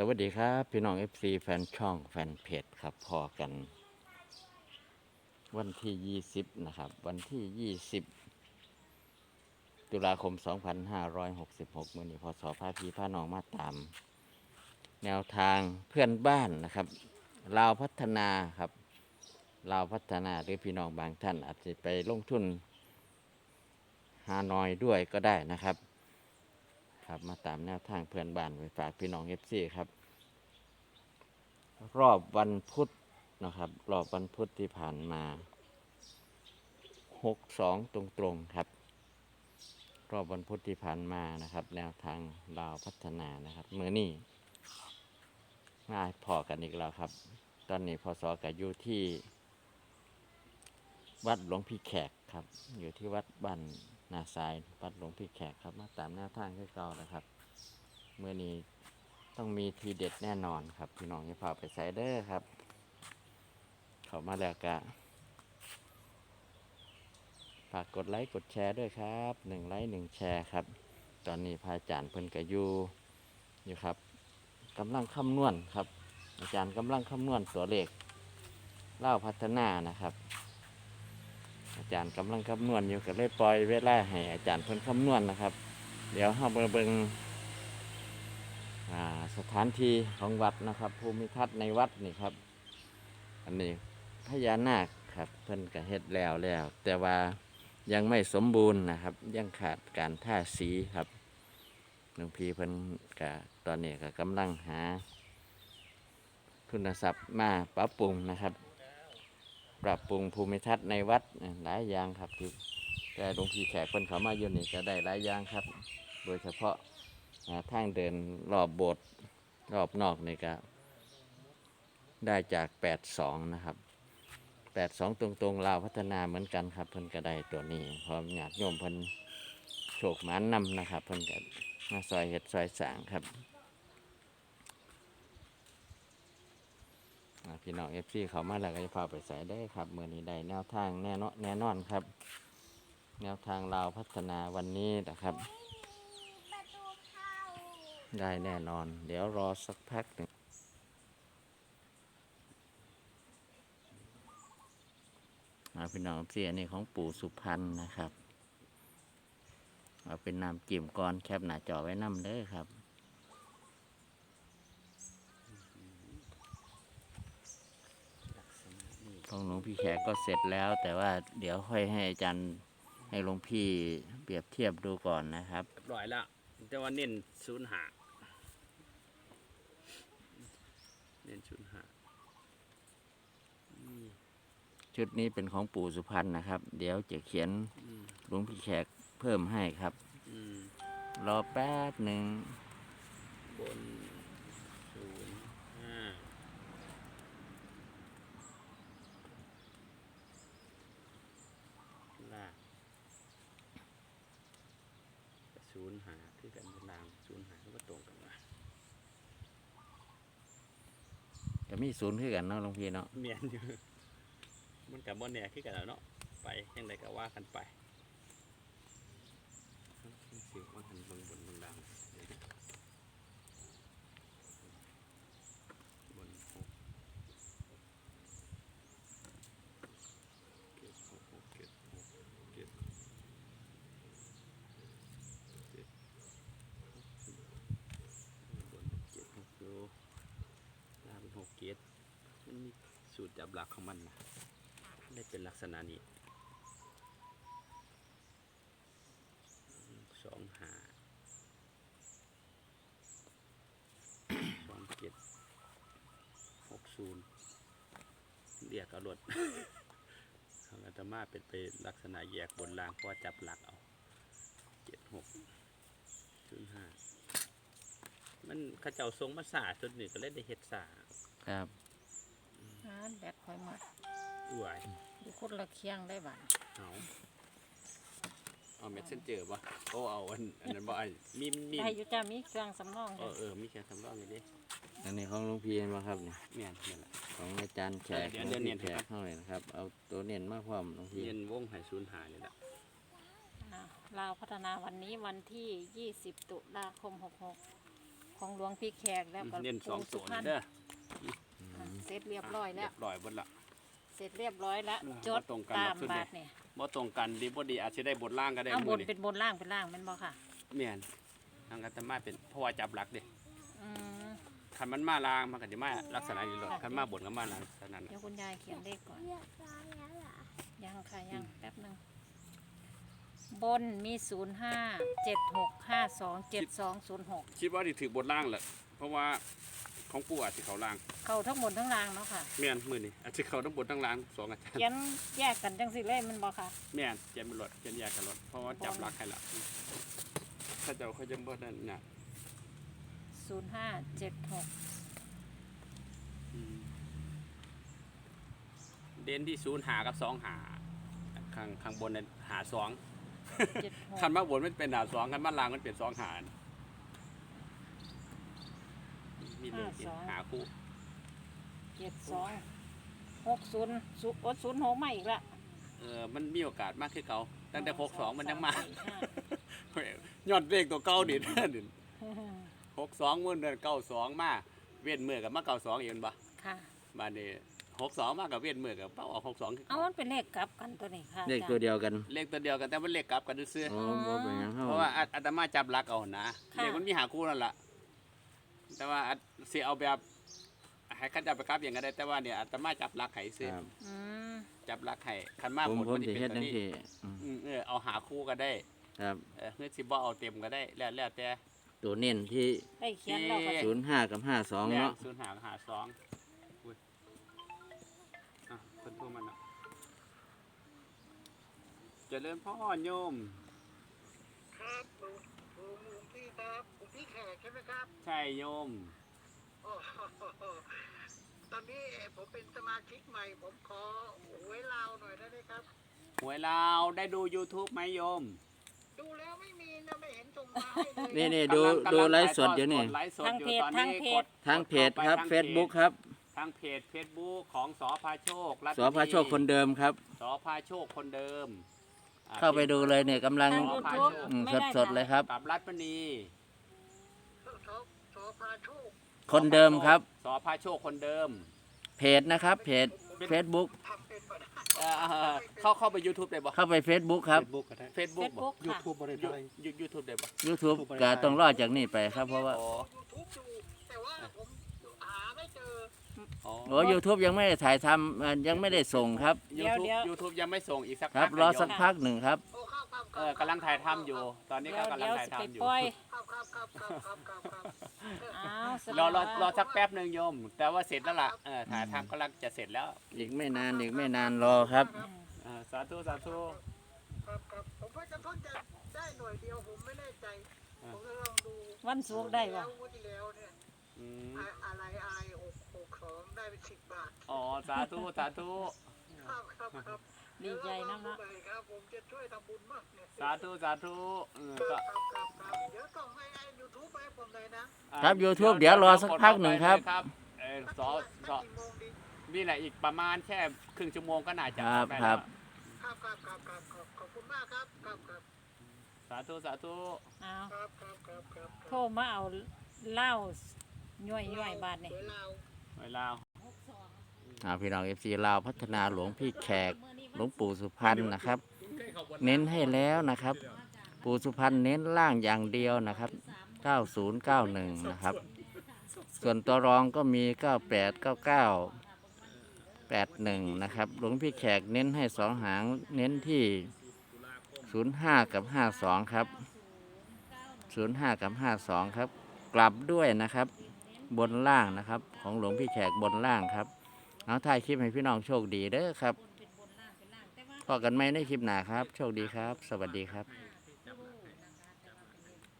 สวัสดีครับ พี่น้อง FC แฟนช่องแฟนเพจครับพอกัน วันที่ 20 นะครับ วันที่ 20 ตุลาคม 2566มื่อนี้พศพาพีพาน้องมาตาม แนวทางเพื่อนบ้านนะครับลาวพัฒนาครับลาวพัฒนาหรือพี่น้องบางท่านอาจจะไปลงทุนฮานอยด้วยก็ได้นะครับ ครับ มาตามแนวทางเพื่อนบ้านไปฝากพี่น้องเอฟซีครับ รอบวันพุธนะครับ รอบวันพุธที่ผ่านมาหกสองตรงๆครับ รอบวันพุธที่ผ่านมานะครับ แนวทางลาวพัฒนานะครับเมื่อนี้มาพอกันอีกแล้วครับ ตอนนี้พศกับอยู่ที่ วัดหลวงพี่แขกครับ อยู่ที่วัดบ้าน น้าทรายวัดหลวงพี่แขกครับ มาตามแนวทางที่เก่านะครับเมื่อนี้ต้องมีทีเด็ดแน่นอนครับ พี่น้องอย่าพาไปใส่เด้อครับ เขามาแล้วกะฝากกดไลค์กดแชร์ด้วยครับหนึ่งไลค์หนึ่งแชร์ครับ ตอนนี้พระอาจารย์เพิ่นกะยูอยู่ครับกำลังคำนวณครับ อาจารย์กำลังคำนวณตัวเลขเล่าพัฒนานะครับ อาจารย์กำลังคำนวณอยู่ก็เลยปล่อยเวลาให้อาจารย์เพิ่นคำนวณนะครับ เดี๋ยวเราไปเบิ่งสถานที่ของวัดนะครับ ภูมิทัศน์ในวัดนี่ครับ อันนี้พญานาคครับเพิ่นก็เฮ็ดแล้วแล้ว แต่ว่ายังไม่สมบูรณ์นะครับ ยังขาดการท่าสีครับหลวงพี่เพิ่นก็ตอนนี้ก็กำลังหา ทุนทรัพย์มาปรับปรุงนะครับ ปรับปรุงภูมิทัศน์ในวัดหลายอย่างครับที่แต่หลวงพี่แขกคนเขามาอยู่นี่ก็ได้หลายอย่างครับ โดยเฉพาะอ่าทางเดินรอบโบสถ์รอบนอกนี่ก็ได้จาก82นะครับ82ตรงๆลาวพัฒนาเหมือนกันครับ เพิ่นก็ได้ตัวนี้พร้อมญาติโยมเพิ่นโชคหมานนำนะครับ เพิ่นก็มาซอยเห็ดซอยสางครับ อ่า พี่น้องเอฟซีเขามาแล้วก็จะพาไปใส่ได้ครับเมื่อนี้ได้แนวทางแน่นอนแน่นอนครับ แนวทางลาพัฒนาวันนี้นะครับ ได้แน่นอน เดี๋ยวรอสักพักหนึ่งอาพี่น้องเสียนี่ของปู่สุพรรณนะครับ เอาเป็นน้ำจิ้มก่อนแคบหน้าจอไว้น้ำเด้อครับ ของหลวงพี่แขกก็เสร็จแล้ว แต่ว่าเดี๋ยวค่อยให้อาจารย์ให้หลวงพี่เปรียบเทียบดูก่อนนะครับเรียบร้อยแล้วแต่ว่าเน้นศูนย์หาเน้นศูนย์หาอืมชุดนี้เป็นของปู่สุพรรณนะครับ เดี๋ยวจะเขียนอืมหลวงพี่แขกเพิ่มให้ครับอืมรอแป๊บหนึ่งบนศูนย์ห้าล่างก็ศูน ย์หาคือกันเป็นล่างศูนย์หาก็ตรงกันว่าจะมีศูนย์ขึ้นกันเนาะหลวงพี่เนาะ เมียนอยู่ มันกับบนเนี่ยคือกันแล้วเนาะไปยังไงก็ว่ากันไปเสียงมันหันเบงบนเบงล่างเดี๋ยวนะบนหกเจ็ดหกหกเจ็ดหกเจ็ดเจ็ดบนเจ็ดหกโลล่างเป็นหกเจ็ด มีสูตรจับหลักของมันนะได้เป็นลักษณะนี้สองหาสองเจ็ดหกศูนย์เรียกเอารถทางอาตมาเป็นไปลักษณะแยกบนรางเพราะจับหลักเอาเจ็ดหกศูนย์ห้ามันข้าเจ้าทรงมาสาจนหนึ่งก็เล่นได้เฮ็ดสาครับาแบตคอยหมดอ้วยอยู่คนละเคียงได้บ้านเอาเอาเมสเซนเจอร์ป่ะโอ้เอาอันอันนั้นบ่ไอ้มีมีได้อยู่จ้ามีเครื่องสำรองเอจ้ะอเออมีแค่สำรองอยู่ดิอันนี้ของหลวงพี่เห็นไหมครับเนี่ยเมียนนี่แหละ ของอาจารย์แขกเดี๋หลยววงเดี๋พี่ยวแขเนียนกเข้าเลยนะครับ เอาตัวเน้นมาพร้อมหลวงพี่เรียนวงไห้ศูนย์หานี่แหละอ่าลาวพัฒนาวันนี้วันที่ 20 ตุลาคม 66 ของหลวงพี่แขกแล้วก็เน้นสองปู่ตัสุวพรรณเด้ออะ เสร็จเรียบร้อยแล้ว เรียบร้อยหมดละ เสร็จเรียบร้อยแล้วอืมจดบ่ตรงกันตามหรอกสุดบาเด็ทดเนี่ยบ่ตรงกันดีบ่ดีอาจจะได้บทล่างก็ได้เอาบมื้อนนี้เป็นบนล่างเป็นล่างแม่นบ่ค่ะ แม่นทางอาตมาเป็นเพราะว่าจับหลักเด้อืม คันมันมาลางมันก็สิมาลักษณะนี้หรอกค่ะ คันมาบนก็มาลักษณะนั้นเดี๋ยวคุณยายเขียนเลขก่อน เรียบร้อยแล้วเหรอยังค่ะยังแป๊บหนึงบนมีศูนย์ห้าเจ็ดหกห้าสองเจ็ดสองศูนย์หกคิดว่าสิถือบทล่างแหละเพราะว่า ของปู่อาจสิเข้าล่างเข้าทั้งบนทั้งล่างเนาะค่ะแม่นมื้อนี้อาจสิเข้าทั้งบนทั้งล่างสองอาจารย์เขียนแยกกันจังสิเลยแมันบ่ค่ะแม่นเขียนเป็นรถเขียนแยกกันรถเพราะว่าจับหลักให้ละถ้าเจ้าเขาจะบ่นั่นน่ะศูนย์ห้าเจ็ดหกอืมเด่นที่ศูนย์หากับสองหาข้างข้างบนเนี่ยหาสองเจ็ดหก คันมาบนมันเป็นหาสองคันมาล่างมันเป็นสองหา มีเลขเห็นหาคู่เจ็ดสองหกศูนย์ศูนย์อดศูนย์หกมาอีกละเออมันมีโอกาสมากขึ้นเก่าตั้งแต่หกสองมันยังมาสสี่ห้ยอดเลขตัวเก่าดิเดิหกสองมันเดินเก้าสองมาเวียนมือกับมาเก้าสองอีกแม่นบ่ค่ะ มาเนี่หกสองมากับเวียนมือกับเป้าออกหกสองเอามันเป็นเลขกลับกันตัวนี้ค่ะเลขตัวเดียวกันเลขตัวเดียวกันแต่มันเลขกลับกันซื่ออ๋อบ่เป็นหยังๆเฮาเพราะว่าอาอาตมาจับหลักเอานะเลขมันมีหาคู่นั่นแหละ แต่ว่าอาสิเอาแบบให้ขันจับไปกลับอย่างก็ได้แต่ว่าเนี่ยอาตมาจับหลักไห้ซื้อครับ อืมจับหลักไห้คันมาผมหมดผมมันสิสิเป็เฮ็ดนตัวจังนี้ซี่อืมอืมเออเอาหาคู่ก็ได้ครับ เออเฮือสิบ่เอาเต็มก็ได้แล้วแล้วแต่ ตัวเน้นที่ได้เขียนแล้วก็เอ๊ะ05กับ52เนาะศูนย์หาหาสองอุ้ยอะคนโทรมาเนาะเจริญพ่อโยม ครับหลวงหลวงหลวงพี่ครับหลวง พี่แขกใช่ไหมครับ ใช่โยม โอ้โหตอนนี้ผมเป็นสมาชิกใหม่ ผมขอหวยลาวหน่อยได้ไหมครับ หวยลาวได้ดู YouTube ไหมโยมดูแล้วไม่มีนะไม่เห็นส่งมาให้เลยนี่นี่ดูกำลังดูกำลังไลฟ์สดอยู่นี่กไลฟ์สดทางอยู่เพจ ตอนทางนี้เพกจดทางเพจกดครับข้าไป Facebook ครับ ทางเพจ Facebook ของสอพาโชครัตสอพระโชคคนเดิมครับ สอพาโชคคนเดิมอ่เข้าไปดูเลยเนี่ยกำลังทางขอยูพาทูบโชคอืมไม่ได้สดๆเลยครับ กับรัตมณีสอสอพาโช คคนเดิมครับ สอพาโชคคนเดิม เพจนะครับ เพจ Facebook ทำเป็นมาได้เอ่อเข้าเข้าไป YouTube ได้บ่ เข้าไป Facebook ครับ Facebook ก็ได้ Facebook บ่ Facebook ยูค่ะทูบบ่ได้ยูไทยยู YouTube ได้บ่ YouTube ก็ต้องรอดจากนี่ไปครับ เพราะว่า อ๋อยูทูบดูแต่ว่าผมหาไม่เจ ออ๋อโอ้ YouTube ยังไม่ได้ถ่ายทำเอ่อยังไม่ได้ส่งครับเดี๋ยว YouTube เดี๋ยว YouTube ยังไม่ส่งอีกสักครับ พักรอนะโยสักมพักหนึ่งครับโอ้ครับครับ เออกำลังถ่ายทำอยู่ ตอนนี้เดี๋ก็ยวกำลัเดี๋งยวถ่ายสิไปทำอยู่ปล่อยครับครับครับครับครับครับครับอ้าวแสดงรอรอว่ารอสักแป๊บหนึ่งโยม แต่ว่าเสร็จแล้วล่ะเออถ่ายทำกำลังจะเสร็จแล้วอีกไม่นานอีกไม่นานรอครับ เออสาธุสาธุครับครับผมว่าจะเพิ่งจะได้หน่วยเดียวผมไม่แน่ใจอ่าผมจะลองดูวันศุกร์ได้ปะแล้วงวดที่แล้วเนี่ยอืม อะอะไรไอหกหกสองได้ เป็นสิบบาท อ๋อ สาธุสาธุครับครับครับดีใจนะเดี๋ยวเนาะเราลองดูใหม่ครับผมจะช่วยทำบุญมากเนี่ยสาธุสาธุเออคก็รับครับครับครับเดี๋ยวส่งให้ไอ้ยูทูบไปให้ผมเลยนะอ่าครับ YouTube เดี๋ยวรอสักพักหนึ่งครับ ครับเออสอสอกี่โมงดีนี่แหละอีกประมาณแค่ครึ่งชั่วโมงก็น่าจะครับได้ครัแล้วบครับครับครับครับขอบขอบคุณมากครับครับครับสาธุสาธุเอาครับครับครับครับโทรมาเอาเหล้าย่อยย่อยๆบาทนี่เดี๋ยวเราเวลาอ่า พี่น้องเอฟซีลาวพัฒนาหลวงพี่แขกหลวงปู่สุพรรณนะครับ เน้นให้แล้วนะครับ ปู่สุพรรณเน้นล่างอย่างเดียวนะครับ 9091 นะครับ ส่วนตัวรองก็มี 98 99 81 นะครับ หลวงพี่แขกเน้นให้สองหาง เน้นที่ 05 กับ 52 ครับ 05 กับ 52 ครับ กลับด้วยนะครับ บนล่างนะครับ ของหลวงพี่แขกบนล่างครับ เอาถ่ายคลิปให้พี่น้องโชคดีเด้อครับพอกันไหมในคลิปหนาครับ โชคดีครับ สวัสดีครับ